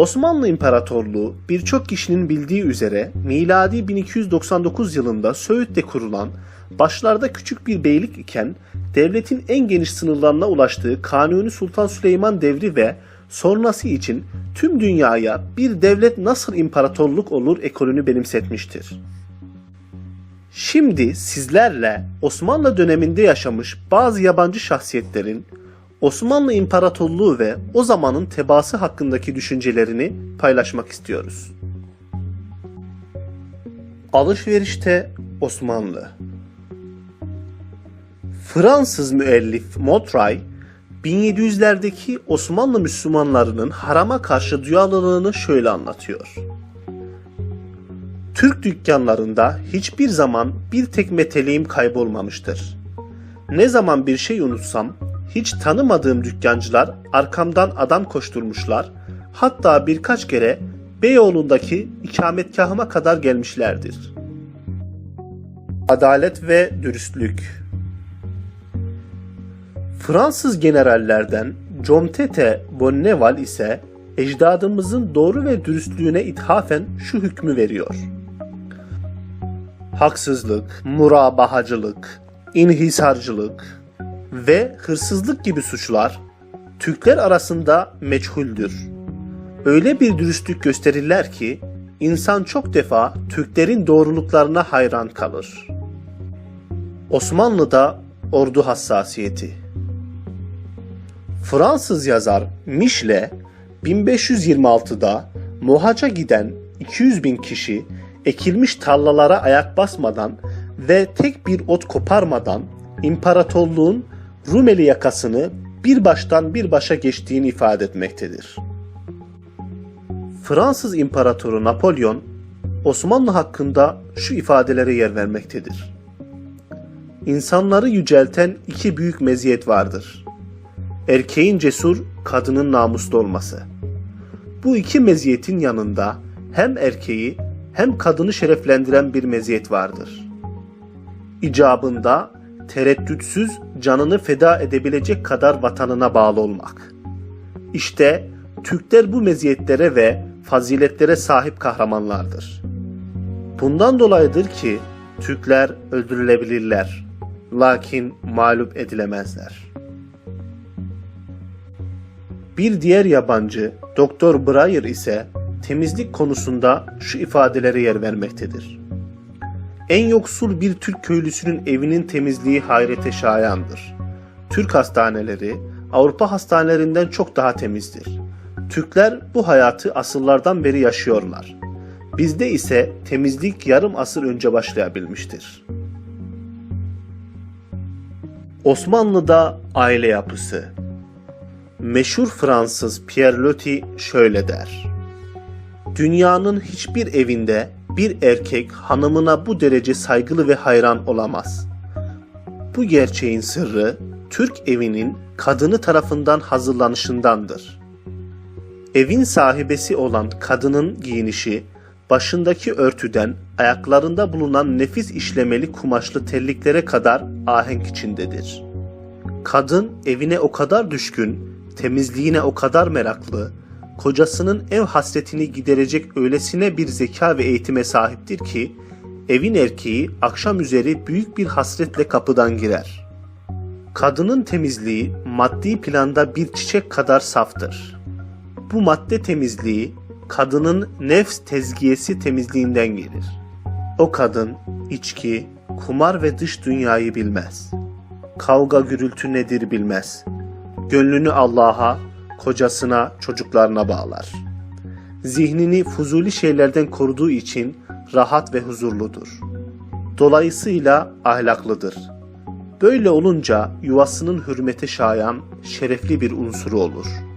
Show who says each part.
Speaker 1: Osmanlı İmparatorluğu birçok kişinin bildiği üzere miladi 1299 yılında Söğüt'te kurulan, başlarda küçük bir beylik iken devletin en geniş sınırlarına ulaştığı Kanuni Sultan Süleyman devri ve sonrası için tüm dünyaya bir devlet nasıl imparatorluk olur ekolünü benimsetmiştir. Şimdi sizlerle Osmanlı döneminde yaşamış bazı yabancı şahsiyetlerin Osmanlı İmparatorluğu ve o zamanın tebaası hakkındaki düşüncelerini paylaşmak istiyoruz. Alışverişte Osmanlı Fransız müellif Motray, 1700'lerdeki Osmanlı Müslümanlarının harama karşı duyarlılığını şöyle anlatıyor. Türk dükkanlarında hiçbir zaman bir tek meteliğim kaybolmamıştır. Ne zaman bir şey unutsam hiç tanımadığım dükkancılar arkamdan adam koşturmuşlar, hatta birkaç kere Beyoğlu'ndaki ikametgahıma kadar gelmişlerdir. Adalet ve dürüstlük Fransız generallerden Comtete Bonneval ise ecdadımızın doğru ve dürüstlüğüne ithafen şu hükmü veriyor. Haksızlık, murabahacılık, inhisarcılık ve hırsızlık gibi suçlar Türkler arasında meçhuldür. Öyle bir dürüstlük gösterirler ki insan çok defa Türklerin doğruluklarına hayran kalır. Osmanlı'da ordu hassasiyeti Fransız yazar Michelet 1526'da Mohaç'a giden 200 bin kişi ekilmiş tarlalara ayak basmadan ve tek bir ot koparmadan imparatorluğun Rumeli yakasını bir baştan bir başa geçtiğini ifade etmektedir. Fransız İmparatoru Napolyon Osmanlı hakkında şu ifadelere yer vermektedir. İnsanları yücelten iki büyük meziyet vardır. Erkeğin cesur, kadının namuslu olması. Bu iki meziyetin yanında hem erkeği hem kadını şereflendiren bir meziyet vardır. İcabında tereddütsüz canını feda edebilecek kadar vatanına bağlı olmak. İşte Türkler bu meziyetlere ve faziletlere sahip kahramanlardır. Bundan dolayıdır ki Türkler öldürülebilirler, lakin mağlup edilemezler. Bir diğer yabancı Doktor Breyer ise temizlik konusunda şu ifadelere yer vermektedir. En yoksul bir Türk köylüsünün evinin temizliği hayrete şayandır. Türk hastaneleri Avrupa hastanelerinden çok daha temizdir. Türkler bu hayatı asırlardan beri yaşıyorlar. Bizde ise temizlik yarım asır önce başlayabilmiştir. Osmanlı'da aile yapısı Meşhur Fransız Pierre Loti şöyle der. Dünyanın hiçbir evinde bir erkek hanımına bu derece saygılı ve hayran olamaz. Bu gerçeğin sırrı Türk evinin kadını tarafından hazırlanışındandır. Evin sahibesi olan kadının giyinişi başındaki örtüden ayaklarında bulunan nefis işlemeli kumaşlı terliklere kadar ahenk içindedir. Kadın evine o kadar düşkün, temizliğine o kadar meraklı, kocasının ev hasretini giderecek öylesine bir zeka ve eğitime sahiptir ki evin erkeği akşam üzeri büyük bir hasretle kapıdan girer. Kadının temizliği maddi planda bir çiçek kadar saftır. Bu madde temizliği kadının nefs tezgiyesi temizliğinden gelir. O kadın içki, kumar ve dış dünyayı bilmez. Kavga gürültü nedir bilmez. Gönlünü Allah'a, kocasına, çocuklarına bağlar. Zihnini fuzuli şeylerden koruduğu için rahat ve huzurludur. Dolayısıyla ahlaklıdır. Böyle olunca yuvasının hürmete şayan, şerefli bir unsuru olur.''